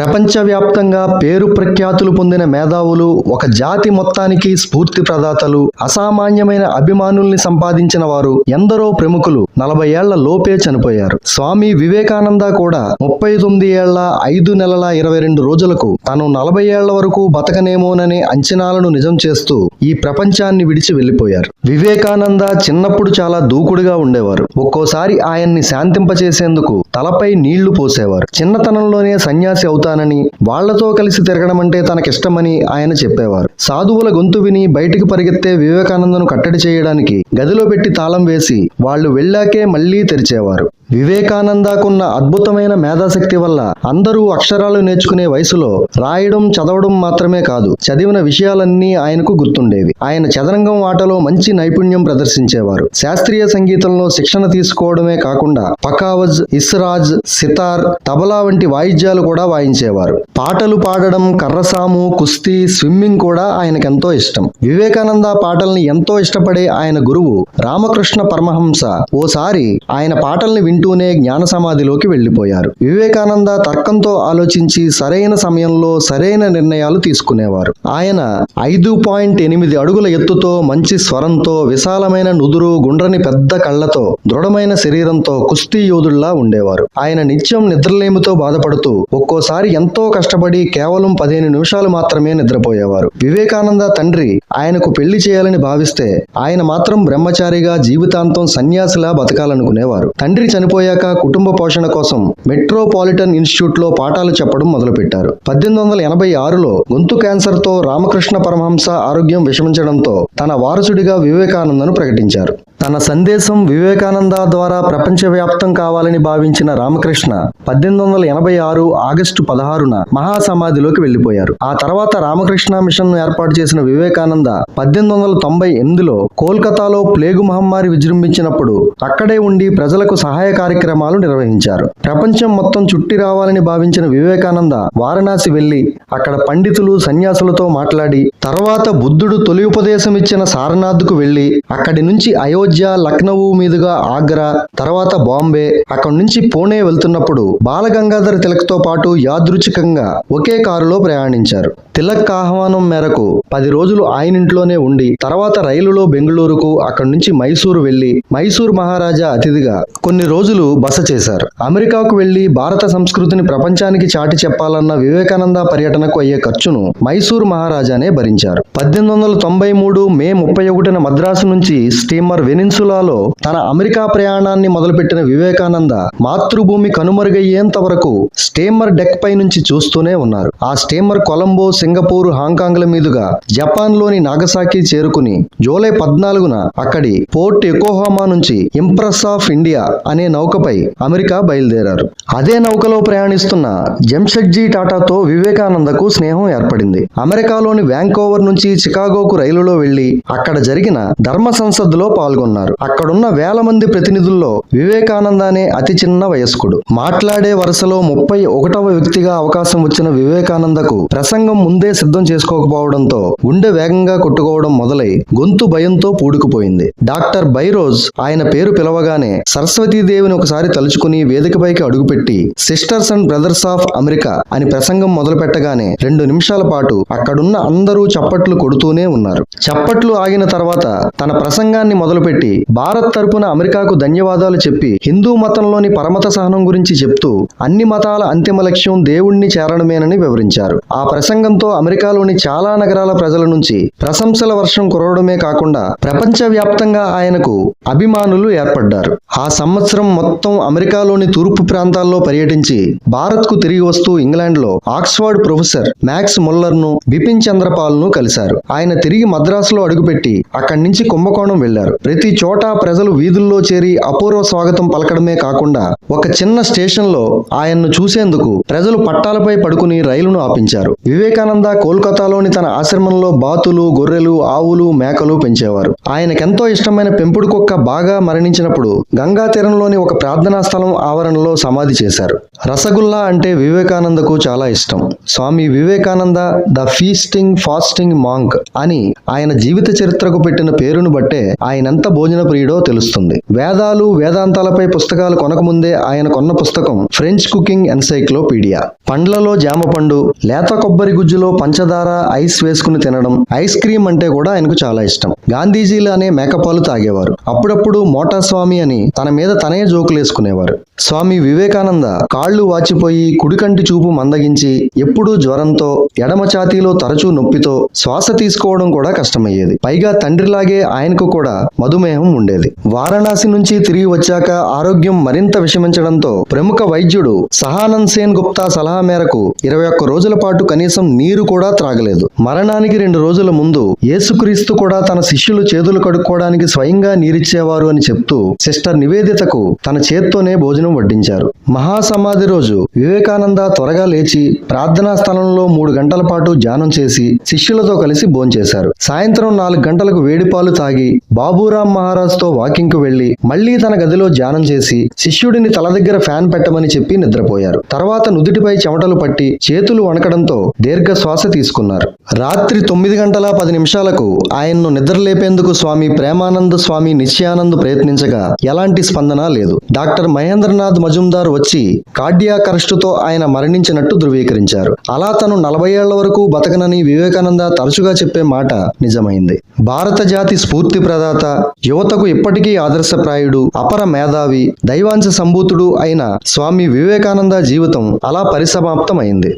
ప్రపంచవ్యాప్తంగా పేరు ప్రఖ్యాతులు పొందిన మేధావులు ఒక జాతి మొత్తానికి స్ఫూర్తి ప్రదాతలు అసామాన్యమైన అభిమానుల్ని సంపాదించిన వారు ఎందరో ప్రముఖులు నలభై ఏళ్ళ లోపే చనిపోయారు. స్వామి వివేకానంద కూడా ముప్పై తొమ్మిది ఏళ్ళ ఐదు నెలల ఇరవై రెండు రోజులకు తను నలభై ఏళ్ళ వరకు బతకనేమోననే అంచనాలను నిజం చేస్తూ ఈ ప్రపంచాన్ని విడిచి వెళ్ళిపోయారు వివేకానంద చిన్నప్పుడు చాలా దూకుడుగా ఉండేవారు. ఒక్కోసారి ఆయన్ని శాంతింపచేసేందుకు తలపై నీళ్ళు పోసేవారు. చిన్నతనంలోనే సన్యాసి అవుతారు. చేస్తానని వాళ్ళతో కలిసి తిరగడం అంటే తనకిష్టమని ఆయన చెప్పేవారు. సాధువుల గొంతు విని బయటికి పరిగెత్తే వివేకానందను కట్టడి చేయడానికి గదిలో పెట్టి తాళం వేసి వాళ్ళు వెళ్ళాకే మళ్ళీ తెరిచేవారు. వివేకానందకున్న అద్భుతమైన మేధాశక్తి వల్ల అందరూ అక్షరాలు నేర్చుకునే వయసులో రాయడం చదవడం మాత్రమే కాదు చదివిన విషయాలన్నీ ఆయనకు గుర్తుండేవి. ఆయన చదరంగం ఆటలో మంచి నైపుణ్యం ప్రదర్శించేవారు. శాస్త్రీయ సంగీతంలో శిక్షణ తీసుకోవడమే కాకుండా పకావజ్ ఇస్రాజ్ సితార్ తబలా వంటి వాయిద్యాలు కూడా వాయించేవారు. పాటలు పాడడం కర్రసాము కుస్తీ స్విమ్మింగ్ కూడా ఆయనకెంతో ఇష్టం. వివేకానంద పాటల్ని ఎంతో ఇష్టపడే ఆయన గురువు రామకృష్ణ పరమహంస ఓసారి ఆయన పాటల్ని వింటూనే జ్ఞాన సమాధిలోకి వెళ్ళిపోయారు వివేకానంద తర్కంతో ఆలోచించి సరైన సమయంలో సరైన నిర్ణయాలు తీసుకునేవారు. ఆయన ఐదు పాయింట్ ఎనిమిది అడుగుల ఎత్తుతో మంచి స్వరంతో విశాలమైన నుదురు గుండ్రని పెద్ద కళ్ళతో దృఢమైన శరీరంతో కుస్తీ యోధుల్లా ఉండేవారు. ఆయన నిత్యం నిద్రలేమితో బాధపడుతూ ఒక్కోసారి ఎంతో కష్టపడి కేవలం పదిహేను నిమిషాలు మాత్రమే నిద్రపోయేవారు. వివేకానంద తండ్రి ఆయనకు పెళ్ళి చేయాలని భావిస్తే ఆయన మాత్రం బ్రహ్మచారిగా జీవితాంతం సన్యాసిలా బతకాలనుకునేవారు. తండ్రి చనిపో చనిపోయాక కుటుంబ పోషణ కోసం మెట్రోపాలిటన్ ఇన్స్టిట్యూట్లో పాఠాలు చెప్పడం మొదలుపెట్టారు. పద్దెనిమిది వందల ఎనభై ఆరులో గొంతు క్యాన్సర్తో రామకృష్ణ పరమహంస ఆరోగ్యం విషమించడంతో తన వారసుడిగా వివేకానందను ప్రకటించారు. తన సందేశం వివేకానంద ద్వారా ప్రపంచవ్యాప్తం కావాలని భావించిన రామకృష్ణ పద్దెనిమిది వందల ఎనభై ఆరు ఆగస్టు పదహారున మహాసమాధిలోకి వెళ్ళిపోయారు ఆ తర్వాత రామకృష్ణ మిషన్ ఏర్పాటు చేసిన వివేకానంద పద్దెనిమిది వందల తొంభై ఎనిమిదిలో కోల్కతాలో ప్లేగు మహమ్మారి విజృంభించినప్పుడు అక్కడే ఉండి ప్రజలకు సహాయ కార్యక్రమాలు నిర్వహించారు. ప్రపంచం మొత్తం చుట్టి రావాలని భావించిన వివేకానంద వారణాసి వెళ్ళి అక్కడ పండితులు సన్యాసులతో మాట్లాడి తర్వాత బుద్ధుడు తొలి ఉపదేశం ఇచ్చిన సారనాథ్కు వెళ్ళి అక్కడి నుంచి అయోధ్య లక్నవూ మీదుగా ఆగ్రా తర్వాత బాంబే అక్కడి నుంచి పూణే వెళ్తున్నప్పుడు బాలగంగాధర తిలక్తో పాటు యాదృచ్ఛికంగా ఒకే కారులో ప్రయాణించారు. తిలక్ ఆహ్వానం మేరకు పది రోజులు ఆయనింట్లోనే ఉండి తర్వాత రైలులో బెంగళూరుకు అక్కడి నుంచి మైసూరు వెళ్ళి మైసూర్ మహారాజా అతిథిగా కొన్ని రోజులు బస చేశారు. అమెరికాకు వెళ్ళి భారత సంస్కృతిని ప్రపంచానికి చాటి చెప్పాలన్న వివేకానంద పర్యటనకు అయ్యే ఖర్చును మైసూర్ మహారాజానే భరించారు. పద్దెనిమిది వందల తొంభై మూడు మే ముప్పై ఒకటిన మద్రాసు నుంచి స్టీమర్ పెనిన్సులాలో తన అమెరికా ప్రయాణాన్ని మొదలుపెట్టిన వివేకానంద మాతృభూమి కనుమరుగయ్యేంత వరకు స్టీమర్ డెక్ పై నుంచి చూస్తూనే ఉన్నారు. ఆ స్టీమర్ కొలంబో సింగపూర్ హాంకాంగ్ల మీదుగా జపాన్లోని నాగసాకి చేరుకుని జూలై పద్నాలుగున అక్కడి పోర్ట్ ఎకోహామా నుంచి ఇంప్రెస్ ఆఫ్ ఇండియా అనే నౌకపై అమెరికా బయలుదేరారు. అదే నౌకలో ప్రయాణిస్తున్న జంషెడ్జీ టాటాతో వివేకానందకు స్నేహం ఏర్పడింది. అమెరికాలోని వ్యాంకోవర్ నుంచి చికాగోకు రైలులో వెళ్ళి అక్కడ జరిగిన ధర్మ సంసద్దులో పాల్గొన్నారు. అక్కడున్న వేల మంది ప్రతినిధుల్లో వివేకానంద అనే అతి చిన్న వయస్కుడు. మాట్లాడే వరుసలో ముప్పై ఒకటవ వ్యక్తిగా అవకాశం వచ్చిన వివేకానందకు ప్రసంగం ముందే సిద్ధం చేసుకోకపోవడంతో గుండె వేగంగా కొట్టుకోవడం మొదలై గొంతు భయంతో పూడుకుపోయింది. డాక్టర్ బైరోజ్ ఆయన పేరు పిలవగానే సరస్వతీదేవిని ఒకసారి తలుచుకుని వేదికపైకి అడుగుపెట్టి sisters and brothers of America అని ప్రసంగం మొదలు పెట్టగానే రెండు నిమిషాల పాటు అక్కడున్న అందరూ చప్పట్లు కొడుతూనే ఉన్నారు. చప్పట్లు ఆగిన తర్వాత తన ప్రసంగాన్ని మొదలుపెట్టి భారత్ తరపున అమెరికాకు ధన్యవాదాలు చెప్పి హిందూ మతంలోని పరమత సహనం గురించి చెప్తూ అన్ని మతాల అంతిమ లక్ష్యం దేవుణ్ణి చేరడమేనని వివరించారు. ఆ ప్రసంగంతో అమెరికాలోని చాలా నగరాల ప్రజల నుంచి ప్రశంసల వర్షం కురవడమే కాకుండా ప్రపంచవ్యాప్తంగా ఆయనకు అభిమానులు ఏర్పడ్డారు. ఆ సంవత్సరం మొత్తం అమెరికాలోని తూర్పు ప్రాంతాల్లో పర్యటించి భారత్కు తిరిగి వస్తూ ఇంగ్లాండ్లో ఆక్స్ఫర్డ్ ప్రొఫెసర్ మ్యాక్స్ ముల్లర్ను బిపిన్ చంద్రపాల్ను కలిశారు. ఆయన తిరిగి మద్రాసులో అడుగుపెట్టి అక్కడి నుంచి కుంభకోణం వెళ్ళారు ప్రతి చోట ప్రజలు వీధుల్లో చేరి అపూర్వ స్వాగతం పలకడమే కాకుండా ఒక చిన్న స్టేషన్లో ఆయన్ను చూసేందుకు ప్రజలు పట్టాలపై పడుకుని రైలును ఆపించారు. వివేకానంద కోల్కతాలోని తన ఆశ్రమంలో బాతులు గొర్రెలు ఆవులు మేకలు పెంచేవారు. ఆయనకెంతో ఇష్టమైన పెంపుడు కుక్క బాగా మరణించినప్పుడు గంగా తీరంలోని ఒక ప్రార్థనా స్థలం ఆవరణలో సమాధి చేశారు. రసగుల్లా అంటే వివేకానందకు చాలా ఇష్టం. Swami Vivekananda the feasting fasting monk అని ఆయన జీవిత చరిత్రకు పెట్టిన పేరును బట్టే ఆయనంత భోజన ప్రియుడో తెలుస్తుంది. వేదాలు వేదాంతాలపై పుస్తకాలు కొనకముందే ఆయన కొన్న పుస్తకం ఫ్రెంచ్ కుకింగ్ ఎన్సైక్లోపీడియా. పండ్లలో జామ పండు లేత కొబ్బరి గుజ్జులో పంచదార ఐస్ వేసుకుని తినడం ఐస్ క్రీమ్ అంటే కూడా ఆయనకు చాలా ఇష్టం. గాంధీజీలానే మేకపాలు తాగేవారు. అప్పుడప్పుడు మోటా స్వామి అని తన మీద తనే జోకులేసుకునేవారు. స్వామి వివేకానంద కాళ్ళు వాచిపోయి కుడికంటి చూపు మందగించి ఎప్పుడూ జ్వరంతో ఎడమ ఛాతీలో తరచూ నొప్పితో శ్వాస తీసుకోవడం కూడా కష్టమయ్యేది. పైగా తండ్రిలాగే ఆయనకు కూడా మధుమేహం ఉండేది. వారణాసి నుంచి తిరిగి వచ్చాక ఆరోగ్యం మరింత విషమించడంతో ప్రముఖ వైద్యుడు సహానంద్ సేన్ గుప్తా సలహా మేరకు ఇరవై ఒక్క రోజుల పాటు కనీసం నీరు కూడా త్రాగలేదు. మరణానికి రెండు రోజుల ముందు యేసుక్రీస్తు కూడా తన శిష్యులు చేతులు కడుక్కోవడానికి స్వయంగా నీరిచ్చేవారు అని చెప్తూ సిస్టర్ నివేదితకు తన చేత్తోనే భోజనం వడ్డించారు. మహాసమాధి రోజు వివేకానంద త్వరగా లేచి ప్రార్థనా స్థలంలో మూడు గంటల పాటు ధ్యానం చేసి శిష్యులతో కలిసి భోంచేశారు. సాయంత్రం నాలుగు గంటలకు వేడిపాలు తాగి బాబూరాం మహారాజ్తో వాకింగ్కు వెళ్ళి మళ్ళీ తన గదిలో ధ్యానం చేసి శిష్యుడిని తల దగ్గర ఫ్యాన్ పెట్టమని చెప్పి నిద్రపోయారు. తర్వాత నుదుటిపై చెమటలు పట్టి చేతులు వణకడంతో దీర్ఘ శ్వాస తీసుకున్నారు. రాత్రి తొమ్మిది గంటల పది నిమిషాలకు ఆయన్ను నిద్రలేపేందుకు స్వామి ప్రేమానంద స్వామి నిశ్చయానంద్ ప్రయత్నించగా ఎలాంటి స్పందన లేదు. డాక్టర్ మహేంద్రనాథ్ మజుందార్ వచ్చి కార్డియాక్ అరెస్టుతో ఆయన మరణించినట్టు ధృవీకరించారు. అలా తను నలభై ఏళ్ళ వరకు బతకనని వివేకానంద తరచుగా చెప్పే మాట నిజమైంది. భారత జాతి స్ఫూర్తి ప్రదాత యువతకు ఇప్పటికీ ఆదర్శప్రాయుడు అపర మేధావి దైవాంశ సంభూతుడు అయిన స్వామి వివేకానంద జీవితం అలా పరిసమాప్తమైంది.